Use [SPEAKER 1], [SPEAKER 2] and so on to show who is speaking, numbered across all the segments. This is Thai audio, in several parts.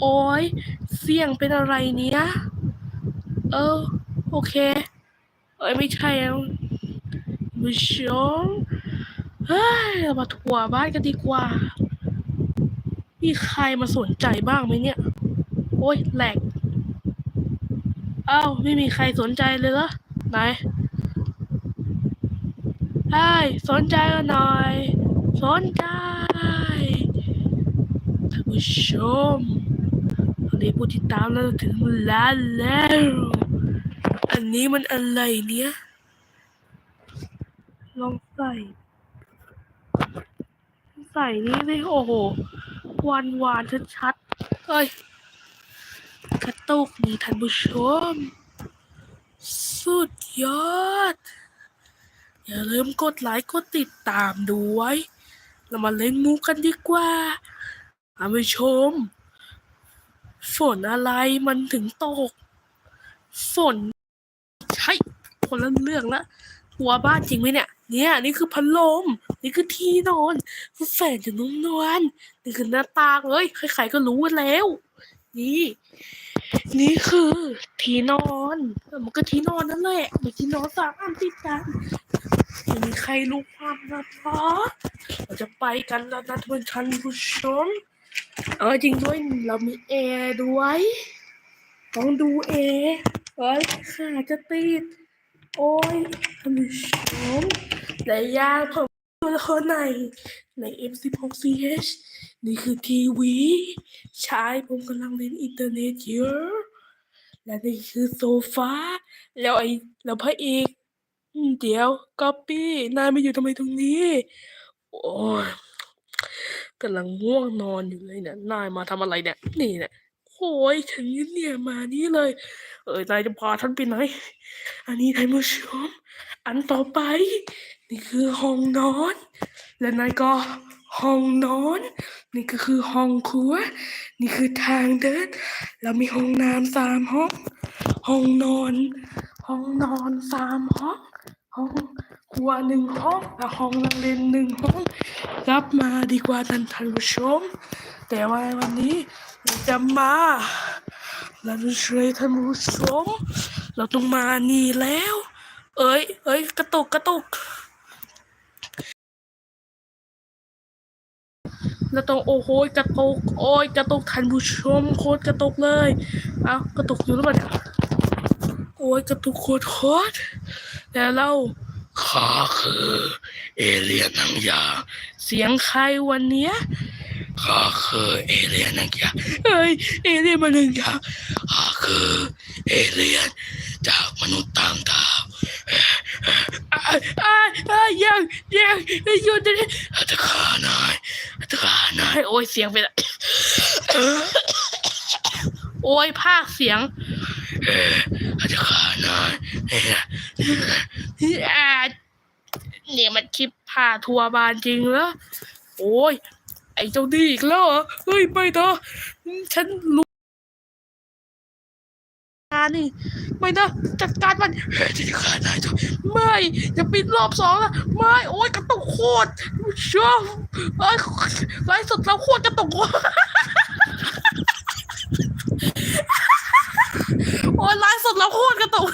[SPEAKER 1] โอ้ยเสียงเป็นอะไรเนี้ย เออ โอเค เอ้ย ไม่ใช่แล้วผู้ชมเฮ้ยเรามาทัวร์บ้านกันดีกว่า มีใครมาสนใจบ้างไหมเนี่ย โอ้ยแหลกอ้าวไม่มีใครสนใจเลยเหรอ ไหนใช่สนใจกันหน่อย สนใจท่านผู้ชม นนี้ผู้ติดตามเราถึงล้านแล้ว อันนี้มันอะไรเนี่ยลองใส่ ใส่นี่เลยโอ้โหหวานหวานๆชัดๆเฮ้ยกระตุกนี่ท่านผู้ชม สุดยอด อย่าลืมกดไลค์กดติดตามด้วยเรามาเล่นมุกกันดีกว่าท่านผู้ชม ฝนอะไรมันถึงตก ฝน ใช่คนละเรื่องละหัวบ้านจริงไหมเนี่ย เนี่ยนี่คือพัดลม นี่คือที่นอนแฟนจะนุ่มนวลนี่คือหน้าตาเลยใครๆก็รู้แล้ว นี่ นี่คือที่นอนมันก็ที่นอนนั่นแหละมีที่นอนสามอันติดกันไม่มีใครรู้ความลับหรอเราจะไปกันแล้วนะทุกท่านผู้ชม เออจริงด้วยเรามีแอร์ด้วยต้องดูแอร์เอ้ยขาจะติด โอ้ยท่านผู้ชมและยาผมตัวละครในใน M16CH นี่คือทีวีใช่ผมกำลังเล่นอินเทอร์เน็ตเยอะและนี่คือโซฟาแล้วไอ้แล้วพระเอกอืมเดี๋ยวก๊อปปี้นายมาอยู่ทำไมตรงนี้ โอ้ย กำลังง่วงนอนอยู่เลยเนี่ย นายมาทำอะไรเนี่ย นี่เนี่ยโอ้ยถึงเนี่ยมานี่เลย เออนายจะพาท่านไปไหน อันนี้ท่านผู้ชมอันต่อไป นี่คือห้องนอน และนายก็ห้องนอน นี่ก็คือห้องครัว นี่คือทางเดิน แล้วมีห้องน้ำสามห้อง ห้องนอน ห้องนอนสามห้อง ห้อง รัวหนึ่งห้องและห้องนังเล่นหนึ่งห้องรับมาดีกว่าท่านท่านผู้ชม แต่ว่าวันนี้จะมาเราจะช่วยท่านผู้ชม เราต้องมานี่แล้ว เอ้ยเอ้ยกระตุกกระตุกแล้วต้องโอ้โหกระตุกโอ้ยกระตุกท่านผู้ชมโคตรกระตุกเลยเอากระตุกอยู่หรือเปล่าเนี่ยโอ้ยกระตุกโคตรโคตรแต่เรา ข้าคือ เอเลียนนังยา เสียงใครวันเนี้ยข้าคือเอเลียนนังยาเฮ้ยเอเลียนมานังยาข้าคือเอเลียนจากมนุษย์ต่างดาวอ้ายอ้ายอ้ายยังยังหยุดดิอาจจะฆ่านายอาจจะฆ่านายโอ้ยเสียงไปละโอ้ยภาคเสียง เอออาจจะฆ่านายเนี่ยอ่าเนี่ยมันคลิปผ่าทัวร์บานจริงเหรอโอ้ย ไอ้เจ้าดีอีกแล้วเหรอเฮ้ยไม่เถอะฉันรู้งานนี่ไม่นะจัดการมันเฮ้จะฆ่านายเถอะไม่อย่าปิดรอบสองนะไม่โอ้ยกระตุกโคตรชอไอ้ไลฟ์สดเราโคตรกระตุก อ้ยไลฟ์สดเราโคตรกระตุก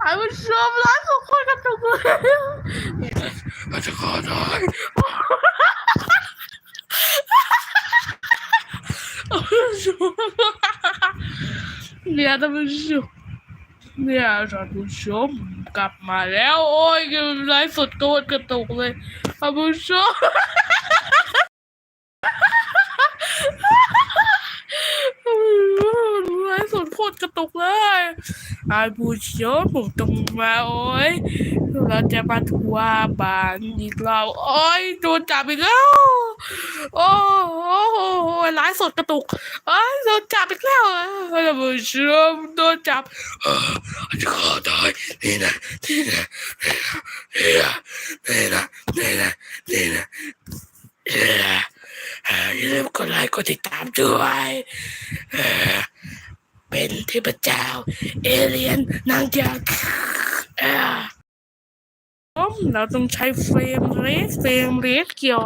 [SPEAKER 1] ไอ้มันชอบไลฟ์สดโคตรกระตุกเลยอาจจะขอได้เนี่ยท่านผู้ชมเนี่ยท่านผู้ชมกลับมาแล้ว โอ้ยไลฟ์สดโกดกระตุกเลยท่านผู้ชม ไลฟ์สดโค ตรกระตุกเลยท่านผู้ชมผมต้องมาโอ้ยเราจะมาทัวร์บ้านอีกแล้วโอ้ยโดนจับอีกแล้วโอ้โหไลฟ์สดกระตุกเอ้ยโดนจับอีกแล้วท่านผู้ชมโดนจับอออาจจะขอได้นี่นะนี่นะนี่นะนี่นะนี่นะนี่นะนี่นะเอออย่าลืมกดไลค์กดติดตามด้วย เป็นเทพเจ้า เอเลียนนางจากเออเราต้องใช้เฟรมเรสเฟรมเรสเกี่ยว